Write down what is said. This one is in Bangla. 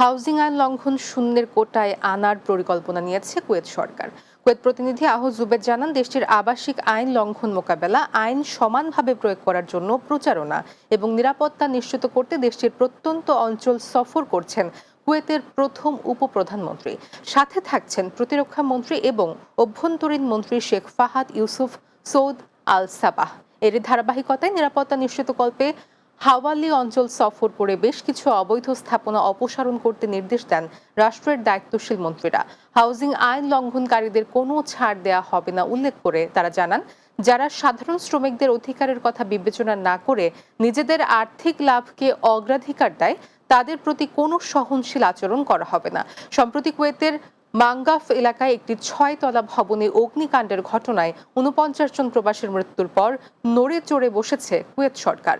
হাউজিং আইন লঙ্ঘন শূন্যের কোটায় আনার পরিকল্পনা নিয়েছে কুয়েত সরকার। কুয়েত প্রতিনিধি আহ জুবেদ জানান, দেশটির আবাসিক আইন লঙ্ঘন মোকাবেলা আইন সমানভাবে প্রয়োগ করার জন্য প্রচারণা এবং নিরাপত্তা নিশ্চিত করতে দেশটির প্রত্যন্ত অঞ্চল সফর করছেন কুয়েতের প্রথম উপপ্রধানমন্ত্রী। সাথে থাকছেন প্রতিরক্ষা মন্ত্রী এবং অভ্যন্তরীণ মন্ত্রী Sheikh Fahad Yousef Saud Al Sabah. এর ধারাবাহিকতায় নিরাপত্তা নিশ্চিত নিশ্চিতকল্পে হাওয়ালি অঞ্চল সফর করে বেশ কিছু অবৈধ স্থাপনা অপসারণ করতে নির্দেশ দেন রাষ্ট্রের দায়িত্বশীল মন্ত্রীরা। হাউজিং আইন লঙ্ঘনকারীদের কোনো ছাড় দেয়া হবে না উল্লেখ করে তারা জানান, যারা সাধারণ শ্রমিকদের অধিকারের কথা বিবেচনা না করে নিজেদের আর্থিক লাভকে অগ্রাধিকার দেয়, তাদের প্রতি কোনো সহনশীল আচরণ করা হবে না। সম্প্রতি কুয়েতের মাঙ্গাফ এলাকায় একটি ছয়তলা ভবনে অগ্নিকাণ্ডের ঘটনায় উনপঞ্চাশ জন প্রবাসীর মৃত্যুর পর নড়ে চড়ে বসেছে কুয়েত সরকার।